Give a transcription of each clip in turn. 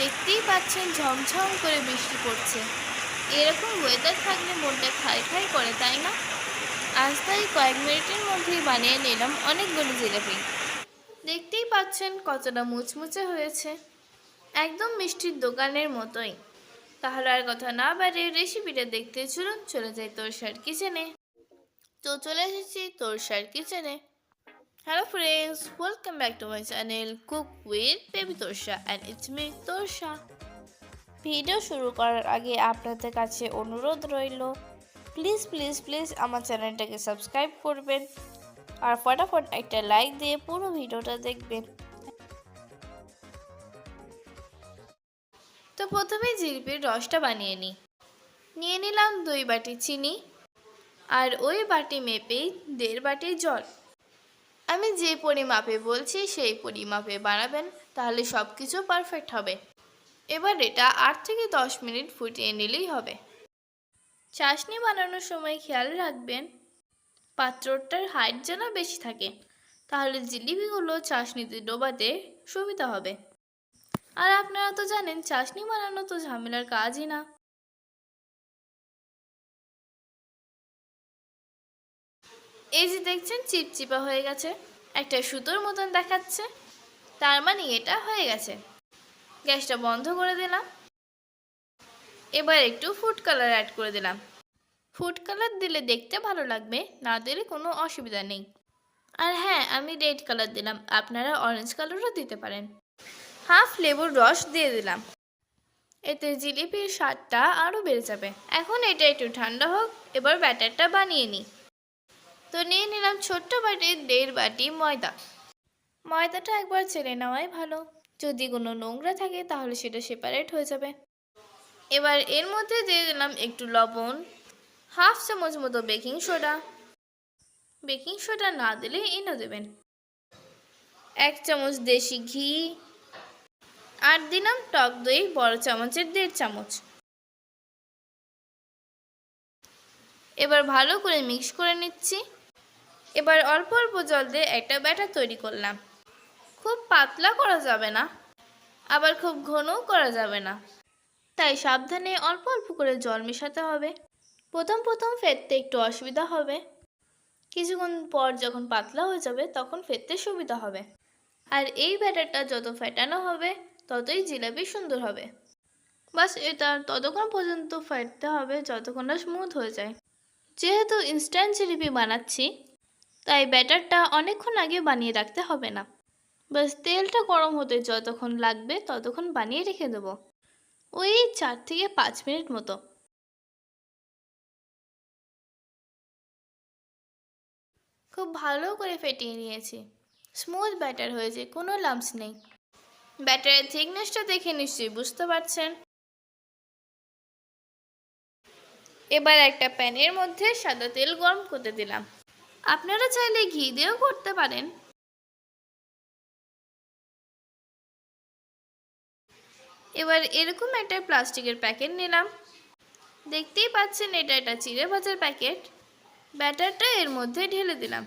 দেখতেই পাচ্ছেন ঝমঝম করে বৃষ্টি পড়ছে। এরকম ওয়েদার থাকলে মনটা খাই খাই করে, তাই না? আজ তাই কয়েক মিনিটের মধ্যেই বানিয়ে নিলাম অনেকগুলো জিলাপি। দেখতেই পাচ্ছেন কতটা মুচমুচে হয়েছে। একদম মিষ্টির দোকানের মতোই। তাহলে আর কথা না বাড়িয়ে রেসিপিটা দেখতে চলুন, চলে যাই তোরসার কিচেনে তো চলে এসেছি তোর তোরসার কিচেনে hello friends welcome back to my channel cook with baby Torsa and it's me Torsa video শুরু করার আগে আপনাদের কাছে অনুরোধ রইল প্লিজ প্লিজ প্লিজ আমার চ্যানেলটাকে সাবস্ক্রাইব করবেন আর ফটাফট একটা লাইক দিয়ে পুরো ভিডিওটা দেখবেন। তো প্রথমে জিলিপির রসটা বানিয়ে নিই। নিয়ে নিলাম দুই বাটি চিনি আর ওই বাটি মেপেই দেড় বাটি জল। আমি যে পরিমাপে বলছি, সেই পরিমাপে বানাবেন তাহলে সব কিছু পারফেক্ট হবে। এবার এটা আট থেকে দশ মিনিট ফুটিয়ে নিলেই হবে। চাশনি বানানোর সময় খেয়াল রাখবেন, পাত্রটার হাইট যেন বেশি থাকে, তাহলে জিলিপিগুলো চাশনিতে ডোবাতে সুবিধা হবে। আর আপনারা তো জানেন, চাশনি বানানো তো ঝামেলার কাজই না। এই যে দেখছেন, চিপচিপা হয়ে গেছে। একটা সুতোর মতন দেখাচ্ছে। তার মানে এটা হয়ে গেছে। গ্যাসটা বন্ধ করে দিলাম। এবার একটু ফুড কালার অ্যাড করে দিলাম। ফুড কালার দিলে দেখতে ভালো লাগবে, না দিলে কোনো অসুবিধা নেই। আর হ্যাঁ আমি রেড কালার দিলাম। আপনারা অরেঞ্জ কালারও দিতে পারেন। হাফ লেবুর রস দিয়ে দিলাম। এতে জিলিপির স্বাদটা আরও বেড়ে যাবে। এখন এটা একটু ঠান্ডা হোক, এবার ব্যাটারটা বানিয়ে নিই। তো নিয়ে নিলাম ছোট্ট বাটির দেড় বাটি ময়দা। ময়দাটা একবার ছেড়ে নেওয়াই ভালো। যদি কোনো নোংরা থাকে তাহলে সেটা সেপারেট হয়ে যাবে। এবার এর মধ্যে দিয়ে দিলাম একটু লবণ, হাফ চামচ মতো বেকিং সোডা। বেকিং সোডা না দিলে এনে দেবেন। এক চামচ দেশি ঘি আর দিলাম টক দই বড় চামচের দেড় চামচ। এবার ভালো করে মিক্স করে নিচ্ছি। এবার অল্প অল্প জল দিয়ে একটা ব্যাটার তৈরি করলাম। খুব পাতলা করা যাবে না, আবার খুব ঘনও করা যাবে না। তাই সাবধানে অল্প অল্প করে জল মেশাতে হবে। প্রথম প্রথম ফেটতে একটু অসুবিধা হবে। কিছুক্ষণ পর যখন পাতলা হয়ে যাবে তখন ফেটতে সুবিধা হবে। আর এই ব্যাটারটা যত ফেটানো হবে, ততই জিলাপি সুন্দর হবে। বাস এটা ততক্ষণ পর্যন্ত ফেটতে হবে, যতক্ষণ না স্মুথ হয়ে যায়। যেহেতু ইনস্ট্যান্ট জিলিপি বানাচ্ছি তাই ব্যাটারটা অনেকক্ষণ আগে বানিয়ে রাখতে হবে না। বাস তেলটা গরম হতে যতক্ষণ লাগবে ততক্ষণ বানিয়ে রেখে দেবো। ওই চার থেকে পাঁচ মিনিট মতো। খুব ভালো করে ফেটিয়ে নিয়েছি। স্মুথ ব্যাটার হয়েছে, কোনো লাম্পস নেই। ব্যাটারের থিকনেসটা দেখে নিশ্চয়ই বুঝতে পারছেন। এবার একটা প্যানের মধ্যে সাদা তেল গরম করতে দিলাম। আপনারা চাইলে ঘি দিয়েও করতে পারেন। এবার এরকম একটা প্লাস্টিকের প্যাকেট নিলাম। দেখতেই পাচ্ছেন এটা একটা চিড়ে ভাজার প্যাকেট। ব্যাটারটা এর মধ্যে ঢেলে দিলাম।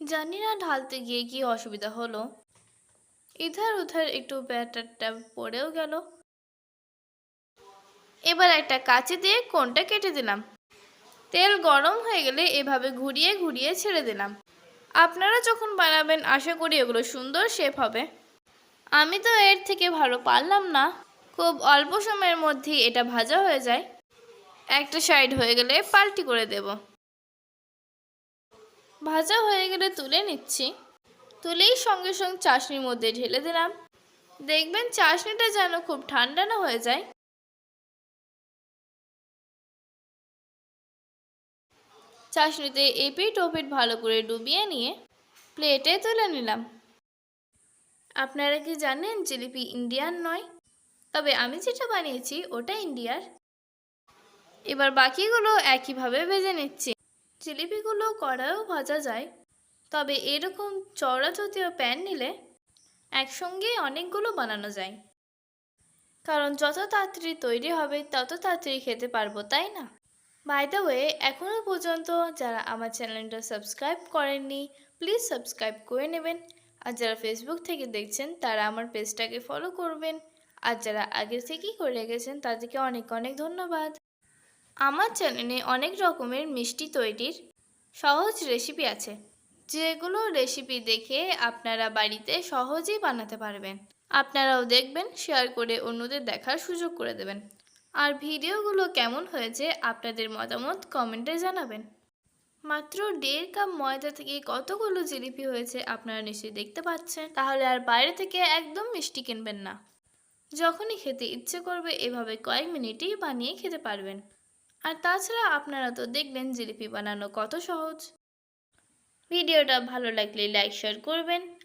জানি না ঢালতে গিয়ে কি অসুবিধা হলো। ইধার উধার একটু ব্যাটারটা পড়েও গেল। এবার একটা কাঁচি দিয়ে কোনটা কেটে দিলাম। তেল গরম হয়ে গেলে এভাবে ঘুরিয়ে ঘুরিয়ে ছেড়ে দিলাম। আপনারা যখন বানাবেন, আশা করি এগুলো সুন্দর শেপ হবে। আমি তো এর থেকে ভালো পারলাম না। খুব অল্প সময়ের মধ্যেই এটা ভাজা হয়ে যায়। একটা সাইড হয়ে গেলে পাল্টি করে দেব। ভাজা হয়ে গেলে তুলে নিচ্ছি। তুলেই সঙ্গে সঙ্গে চাশনির মধ্যে ঢেলে দিলাম। দেখবেন চাশনিটা যেন খুব ঠান্ডা না হয়ে যায়। চাশনিতে এপিট ওপিট ভালো করে ডুবিয়ে নিয়ে প্লেটে তুলে নিলাম। আপনারা কি জানেন জিলিপি ইন্ডিয়ান নয়? তবে আমি যেটা বানিয়েছি ওটা ইন্ডিয়ার। এবার বাকিগুলো একইভাবে ভেজে নিচ্ছি। জিলিপিগুলো কড়াইও ভাজা যায়। তবে এরকম চওড়া জাতীয় প্যান নিলে একসঙ্গে অনেকগুলো বানানো যায়। কারণ যত তাড়াতাড়ি তৈরি হবে তত তাড়াতাড়ি খেতে পারব, তাই না? বাই দ্য ওয়ে এখনও পর্যন্ত যারা আমার চ্যানেলটা সাবস্ক্রাইব করেননি প্লিজ সাবস্ক্রাইব করে নেবেন। আর যারা ফেসবুক থেকে দেখছেন, তারা আমার পেজটাকে ফলো করবেন। আর যারা আগে থেকেই করে রেখেছেন, তাদেরকে অনেক অনেক ধন্যবাদ। আমার চ্যানেলে অনেক রকমের মিষ্টি তৈরির সহজ রেসিপি আছে। যেগুলো রেসিপি দেখে আপনারা বাড়িতে সহজেই বানাতে পারবেন। আপনারাও দেখবেন শেয়ার করে অন্যদের দেখার সুযোগ করে দেবেন। আর ভিডিওগুলো কেমন হয়েছে আপনাদের মতামত কমেন্টে জানাবেন। মাত্র দেড় কাপ ময়দা থেকে কতগুলো জিলিপি হয়েছে আপনারা নিশ্চয়ই দেখতে পাচ্ছেন। তাহলে আর বাইরে থেকে একদম মিষ্টি কিনবেন না। যখনই খেতে ইচ্ছে করবে এভাবে কয়েক মিনিটেই বানিয়ে খেতে পারবেন। আর তাছাড়া আপনারা তো দেখলেন জিলিপি বানানো কত সহজ। ভিডিওটা ভালো লাগলে লাইক, শেয়ার করবেন।